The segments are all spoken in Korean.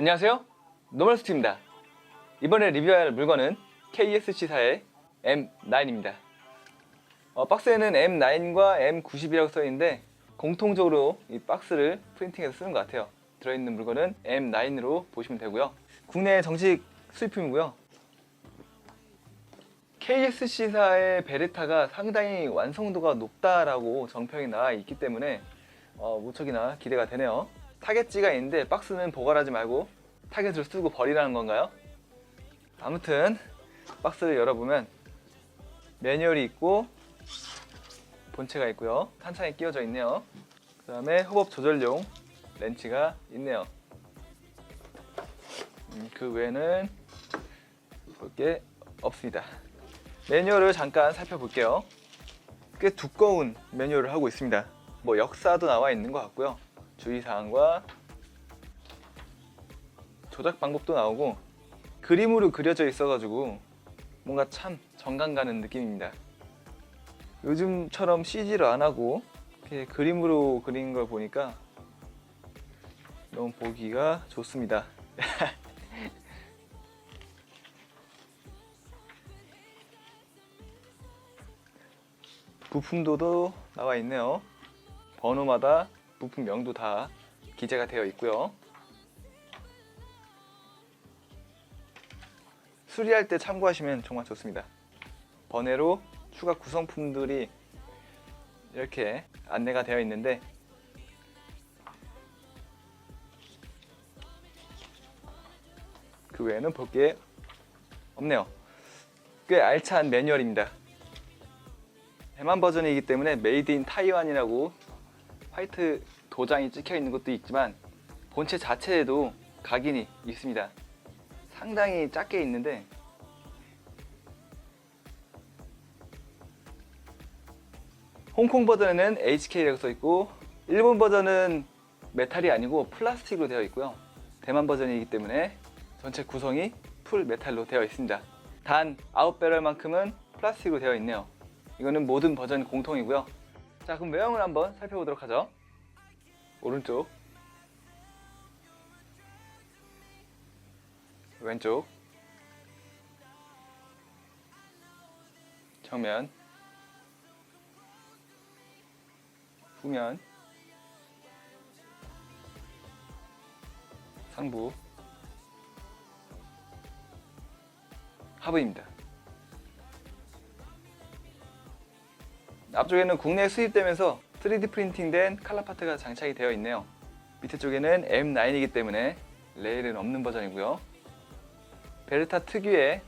안녕하세요. 노멀스트입니다. 이번에 리뷰할 물건은 KSC사의 M9입니다. 어, 박스에는 M9과 M90이라고 써있는데 공통적으로 이 박스를 프린팅해서 쓰는 것 같아요. 들어있는 물건은 M9으로 보시면 되고요. 국내 정식 수입품이고요. KSC사의 베레타가 상당히 완성도가 높다라고 정평이 나와 있기 때문에 어, 무척이나 기대가 되네요. 타겟지가 있는데 박스는 보관하지 말고 타겟을 쓰고 버리라는 건가요? 아무튼 박스를 열어보면 매뉴얼이 있고 본체가 있고요. 탄창이 끼워져 있네요. 그 다음에 호법 조절용 렌치가 있네요. 음, 그 외에는 볼 게 없습니다. 매뉴얼을 잠깐 살펴볼게요. 꽤 두꺼운 매뉴얼을 하고 있습니다. 뭐 역사도 나와 있는 것 같고요. 주의사항과 조작 방법도 나오고 그림으로 그려져 있어가지고 뭔가 참 정감 가는 느낌입니다. 요즘처럼 CG를 안 하고 이렇게 그림으로 그린 걸 보니까 너무 보기가 좋습니다. 부품도도 나와 있네요. 번호마다 부품명도 다 기재가 되어 있고요. 수리할 때 참고하시면 정말 좋습니다. 번외로 추가 구성품들이 이렇게 안내가 되어 있는데 그 외에는 볼 게 없네요. 꽤 알찬 매뉴얼입니다. 대만 버전이기 때문에 메이드 인 타이완이라고 화이트 도장이 찍혀 있는 것도 있지만 본체 자체에도 각인이 있습니다. 상당히 작게 있는데 홍콩 버전에는 HK라고 써 있고 일본 버전은 메탈이 아니고 플라스틱으로 되어 있고요. 대만 버전이기 때문에 전체 구성이 풀 메탈로 되어 있습니다. 단 아웃배럴만큼은 플라스틱으로 되어 있네요. 이거는 모든 버전 공통이고요. 자, 그럼 외형을 한번 살펴보도록 하죠. 오른쪽, 왼쪽, 정면, 후면, 상부, 하부입니다. 앞쪽에는 국내에 수입되면서 3D 프린팅된 칼라 파트가 장착이 되어 있네요. 밑에 쪽에는 M9이기 때문에 레일은 없는 버전이고요. 베르타 특유의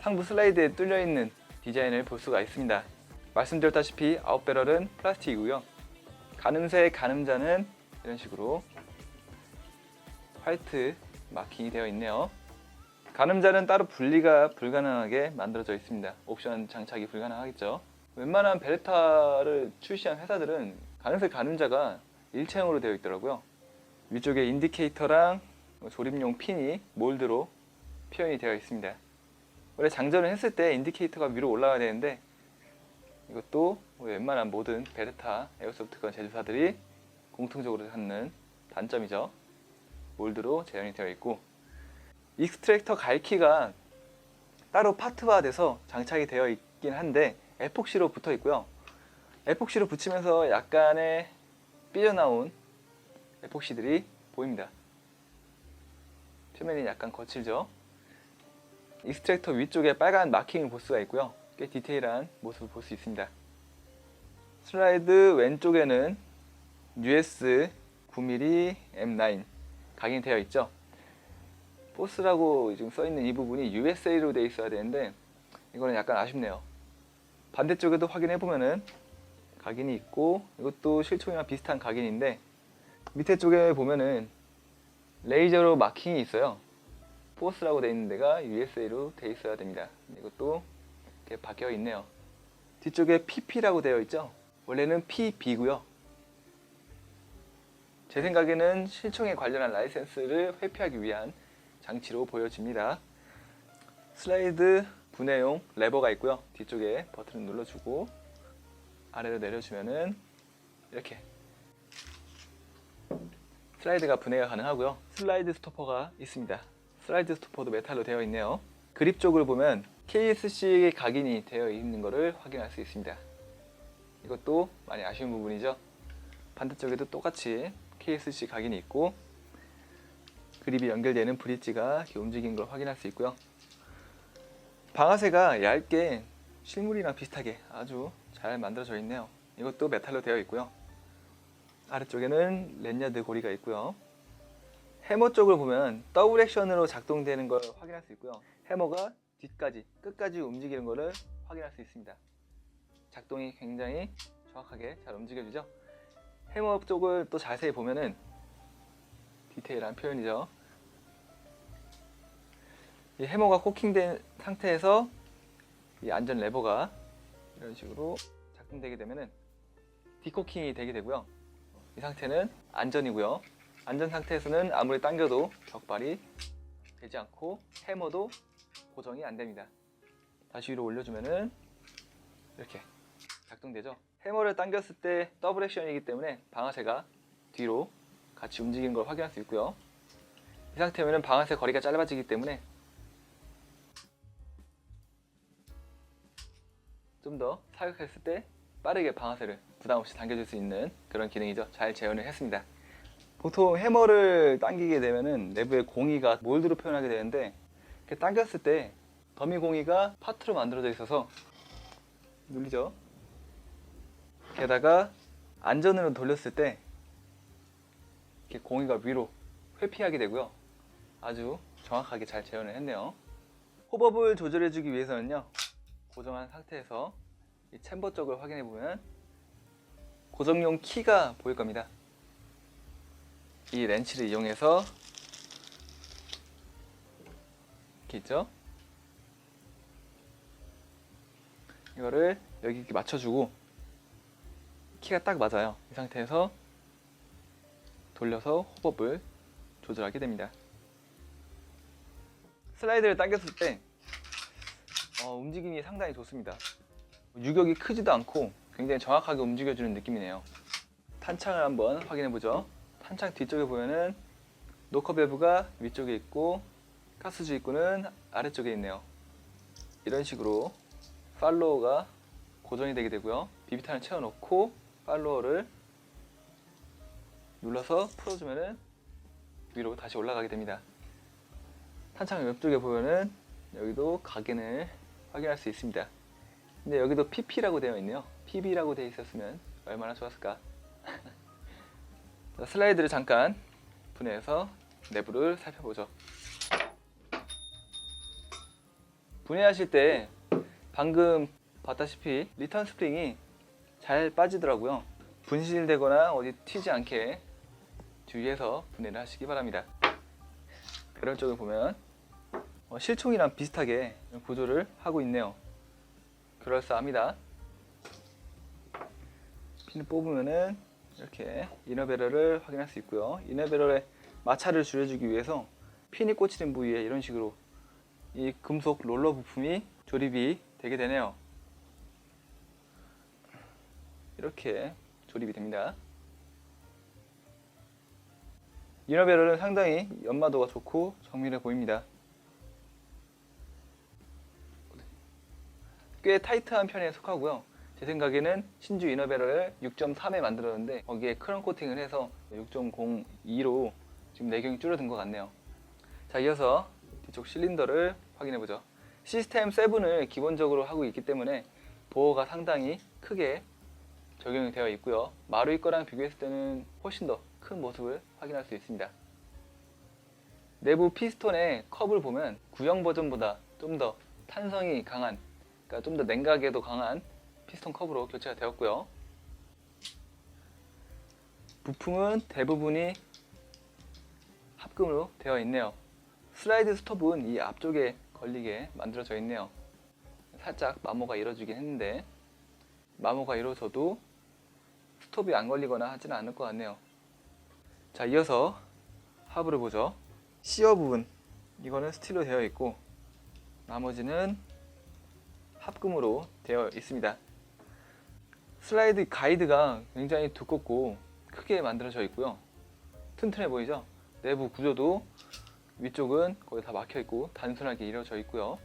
상부 슬라이드에 뚫려 있는 디자인을 볼 수가 있습니다. 말씀드렸다시피 아웃배럴은 플라스틱이고요. 가늠쇠의 가늠자는 이런 식으로 화이트 마킹이 되어 있네요. 가늠자는 따로 분리가 불가능하게 만들어져 있습니다. 옵션 장착이 불가능하겠죠. 웬만한 베레타를 출시한 회사들은 가늠쇠 가늠자가 일체형으로 되어 있더라고요. 위쪽에 인디케이터랑 조립용 핀이 몰드로 표현이 되어 있습니다. 원래 장전을 했을 때 인디케이터가 위로 올라가야 되는데 이것도 웬만한 모든 베레타 에어소프트건 제조사들이 공통적으로 갖는 단점이죠. 몰드로 재현이 되어 있고 익스트랙터 갈키가 따로 파트화돼서 장착이 되어 있긴 한데 에폭시로 붙어 있고요. 에폭시로 붙이면서 약간의 삐져나온 에폭시들이 보입니다. 표면이 약간 거칠죠. 익스트랙터 위쪽에 빨간 마킹을 볼 수가 있고요. 꽤 디테일한 모습을 볼 수 있습니다. 슬라이드 왼쪽에는 US 9mm M9 각인이 되어 있죠. 포스라고 지금 써 있는 이 부분이 USA로 되어 있어야 되는데 이거는 약간 아쉽네요. 반대쪽에도 확인해 보면은 각인이 있고 이것도 실총이랑 비슷한 각인인데 밑에 쪽에 보면은 레이저로 마킹이 있어요. 포스라고 되어 있는 데가 USA로 되어 있어야 됩니다. 이것도 이렇게 바뀌어 있네요. 뒤쪽에 PP라고 되어 있죠. 원래는 PB고요. 제 생각에는 실총에 관련한 라이센스를 회피하기 위한 장치로 보여집니다. 슬라이드 분해용 레버가 있고요. 뒤쪽에 버튼을 눌러주고 아래로 내려주면은 이렇게 슬라이드가 분해가 가능하고요. 슬라이드 스토퍼가 있습니다. 슬라이드 스토퍼도 메탈로 되어 있네요. 그립 쪽을 보면 KSC 각인이 되어 있는 것을 확인할 수 있습니다. 이것도 많이 아쉬운 부분이죠. 반대쪽에도 똑같이 KSC 각인이 있고 그립이 연결되는 브릿지가 움직이는 걸 확인할 수 있고요. 방아쇠가 얇게 실물이랑 비슷하게 아주 잘 만들어져 있네요. 이것도 메탈로 되어 있고요. 아래쪽에는 랜야드 고리가 있고요. 해머 쪽을 보면 더블 액션으로 작동되는 걸 확인할 수 있고요. 해머가 뒤까지 끝까지 움직이는 것을 확인할 수 있습니다. 작동이 굉장히 정확하게 잘 움직여지죠. 해머 쪽을 또 자세히 보면은 디테일한 표현이죠. 이 해머가 코킹된 상태에서 이 안전 레버가 이런 식으로 작동되게 되면은 디코킹이 되게 되고요. 이 상태는 안전이고요. 안전 상태에서는 아무리 당겨도 격발이 되지 않고 해머도 고정이 안 됩니다. 다시 위로 올려주면은 이렇게 작동되죠. 해머를 당겼을 때 더블 액션이기 때문에 방아쇠가 뒤로 같이 움직이는 걸 확인할 수 있고요. 이 상태면 방아쇠 거리가 짧아지기 때문에 좀 더 사격했을 때 빠르게 방아쇠를 부담 없이 당겨줄 수 있는 그런 기능이죠. 잘 재현을 했습니다. 보통 해머를 당기게 되면은 내부에 공이가 몰드로 표현하게 되는데 이렇게 당겼을 때 더미 공이가 파트로 만들어져 있어서 눌리죠. 게다가 안전으로 돌렸을 때 이렇게 공이가 위로 회피하게 되고요. 아주 정확하게 잘 재현을 했네요. 호법을 조절해주기 위해서는요. 고정한 상태에서 이 챔버 쪽을 확인해 보면 고정용 키가 보일 겁니다. 이 렌치를 이용해서 이렇게 있죠? 이거를 여기 이렇게 맞춰주고 키가 딱 맞아요. 이 상태에서 돌려서 호법을 조절하게 됩니다. 슬라이드를 당겼을 때 어, 움직임이 상당히 좋습니다. 유격이 크지도 않고 굉장히 정확하게 움직여주는 느낌이네요. 탄창을 한번 확인해 보죠. 탄창 뒤쪽에 보면은 노커 밸브가 위쪽에 있고 가스 주입구는 아래쪽에 있네요. 이런 식으로 팔로워가 고정이 되게 되고요. 비비탄을 채워놓고 팔로워를 눌러서 풀어주면은 위로 다시 올라가게 됩니다. 탄창 옆쪽에 보면은 여기도 각인을 확인할 수 있습니다. 근데 여기도 PP라고 되어 있네요. PB라고 되어 있었으면 얼마나 좋았을까. 자, 슬라이드를 잠깐 분해해서 내부를 살펴보죠. 분해하실 때 방금 봤다시피 리턴 스프링이 잘 빠지더라고요. 분실되거나 어디 튀지 않게 주의해서 분해를 하시기 바랍니다. 그런 쪽을 보면 어, 실총이랑 비슷하게 구조를 하고 있네요. 그럴싸합니다. 핀을 뽑으면은 이렇게 이너베러를 확인할 수 있고요. 이너베러의 마찰을 줄여주기 위해서 핀이 꽂히는 부위에 이런 식으로 이 금속 롤러 부품이 조립이 되게 되네요. 이렇게 조립이 됩니다. 이너베러는 상당히 연마도가 좋고 정밀해 보입니다. 꽤 타이트한 편에 속하고요. 제 생각에는 신주 이너베러를 6.3에 만들었는데 거기에 크롬 코팅을 해서 6.02로 지금 내경이 줄어든 것 같네요. 자 이어서 뒤쪽 실린더를 확인해 보죠. 시스템 7을 기본적으로 하고 있기 때문에 보호가 상당히 크게 적용이 되어 있고요. 마루이 거랑 비교했을 때는 훨씬 더 큰 모습을 확인할 수 있습니다. 내부 피스톤의 컵을 보면 구형 버전보다 좀 더 탄성이 강한, 그러니까 좀 더 냉각에도 강한 피스톤 컵으로 교체가 되었고요. 부품은 대부분이 합금으로 되어 있네요. 슬라이드 스톱은 이 앞쪽에 걸리게 만들어져 있네요. 살짝 마모가 이루어지긴 했는데 마모가 이루어져도 스톱이 안 걸리거나 하지는 않을 것 같네요. 자, 이어서 하부를 보죠. 시어 부분 이거는 스틸로 되어 있고 나머지는 합금으로 되어 있습니다. 슬라이드 가이드가 굉장히 두껍고 크게 만들어져 있고요. 튼튼해 보이죠? 내부 구조도 위쪽은 거의 다 막혀 있고 단순하게 이루어져 있고요.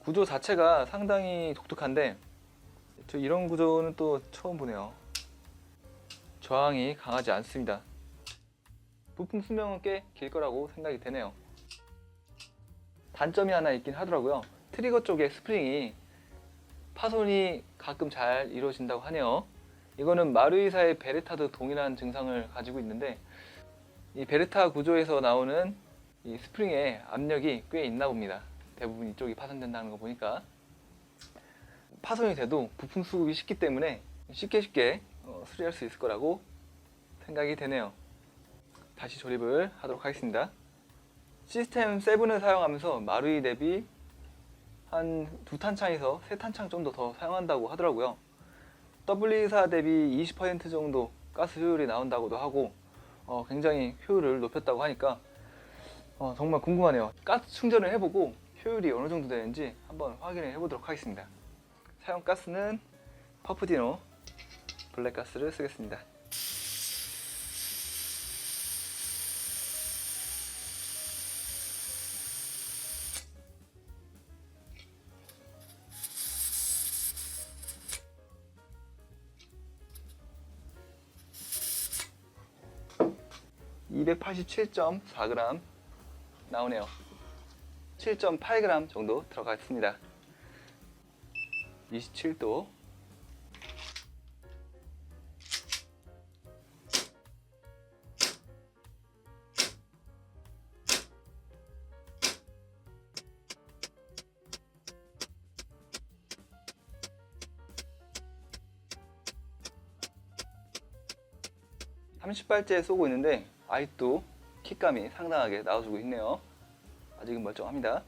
구조 자체가 상당히 독특한데 저 이런 구조는 또 처음 보네요. 저항이 강하지 않습니다. 부품 수명은 꽤 길 거라고 생각이 되네요. 단점이 하나 있긴 하더라고요. 트리거 쪽에 스프링이 파손이 가끔 잘 이루어진다고 하네요. 이거는 마루이사의 베레타도 동일한 증상을 가지고 있는데 이 베레타 구조에서 나오는 이 스프링의 압력이 꽤 있나 봅니다. 대부분 이쪽이 파손된다는 거 보니까 파손이 돼도 부품 수급이 쉽기 때문에 쉽게 쉽게 어, 수리할 수 있을 거라고 생각이 되네요. 다시 조립을 하도록 하겠습니다. 시스템 7을 사용하면서 마루이 대비 한 두 탄창에서 세 탄창 정도 더 사용한다고 하더라고요. W24 대비 20% 정도 가스 효율이 나온다고도 하고 어, 굉장히 효율을 높였다고 하니까 어, 정말 궁금하네요. 가스 충전을 해보고 효율이 어느 정도 되는지 한번 확인을 해보도록 하겠습니다. 사용 가스는 퍼프디노 블랙 가스를 쓰겠습니다. (287.4g) 나오네요. 7.8g 정도 들어갔습니다. 27도 (30발째) 쏘고 있는데 아직도 킥감이 상당하게 나와주고 있네요. 아직은 멀쩡합니다.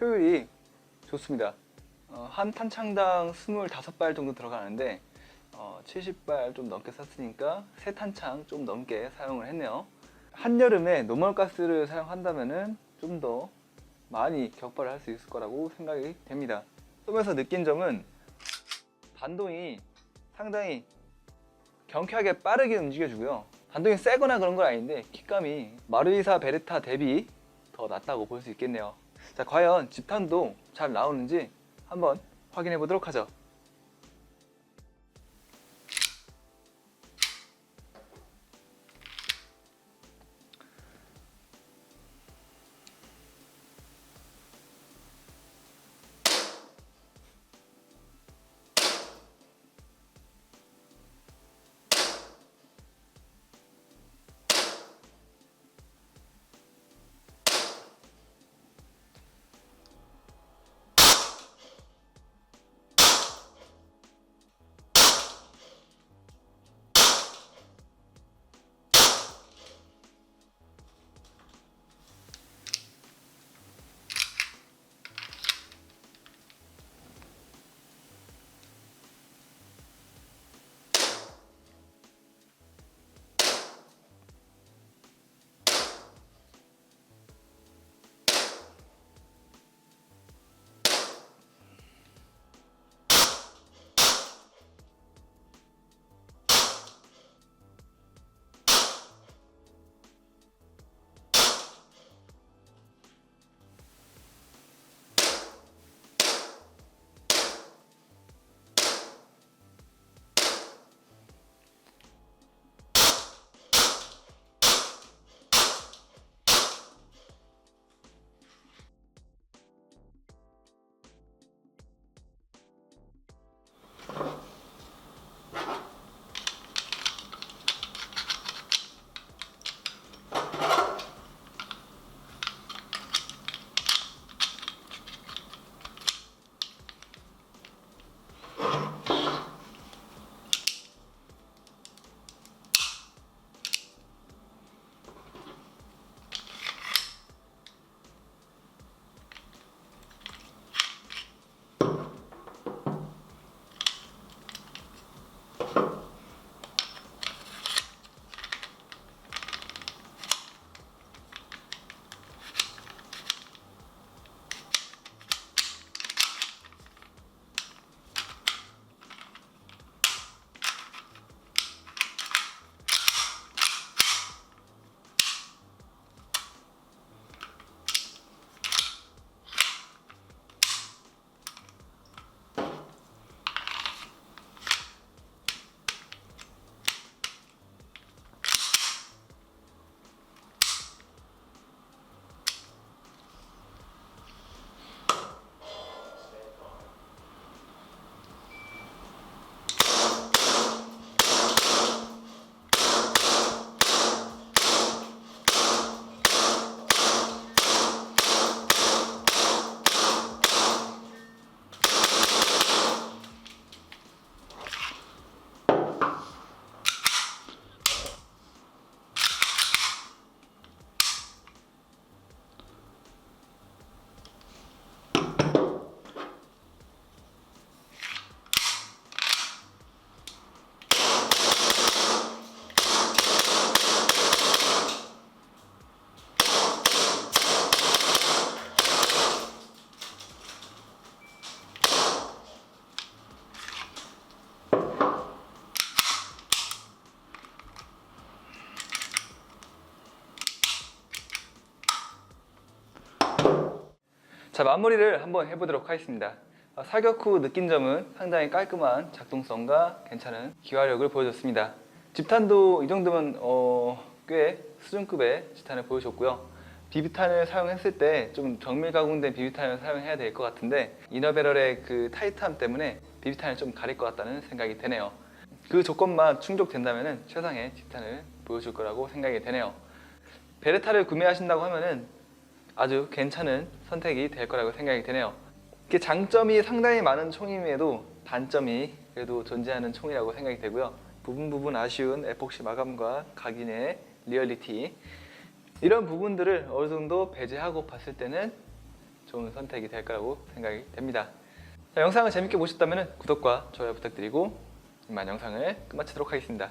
효율이 좋습니다. 어, 한 탄창당 25발 정도 들어가는데 어, 70발 좀 넘게 쐈으니까 세 탄창 좀 넘게 사용을 했네요. 한여름에 노멀가스를 사용한다면 좀 더 많이 격발을 할 수 있을 거라고 생각이 됩니다. 쏘면서 느낀 점은 반동이 상당히 경쾌하게 빠르게 움직여주고요. 반동이 세거나 그런 건 아닌데 킥감이 마루이사 베르타 대비 더 낫다고 볼 수 있겠네요. 자, 과연 집탄도 잘 나오는지 한번 확인해 보도록 하죠. 자 마무리를 한번 해보도록 하겠습니다. 아, 사격 후 느낀 점은 상당히 깔끔한 작동성과 괜찮은 기화력을 보여줬습니다. 집탄도 이 정도면 어, 꽤 수준급의 집탄을 보여줬고요. 비비탄을 사용했을 때 좀 정밀 가공된 비비탄을 사용해야 될 것 같은데 이너베럴의 그 타이트함 때문에 비비탄을 좀 가릴 것 같다는 생각이 되네요. 그 조건만 충족된다면 최상의 집탄을 보여줄 거라고 생각이 되네요. 베레타를 구매하신다고 하면은 아주 괜찮은 선택이 될 거라고 생각이 되네요. 이게 장점이 상당히 많은 총임에도 단점이 그래도 존재하는 총이라고 생각이 되고요. 부분 부분 아쉬운 에폭시 마감과 각인의 리얼리티 이런 부분들을 어느 정도 배제하고 봤을 때는 좋은 선택이 될 거라고 생각이 됩니다. 자, 영상을 재밌게 보셨다면 구독과 좋아요 부탁드리고 이만 영상을 끝마치도록 하겠습니다.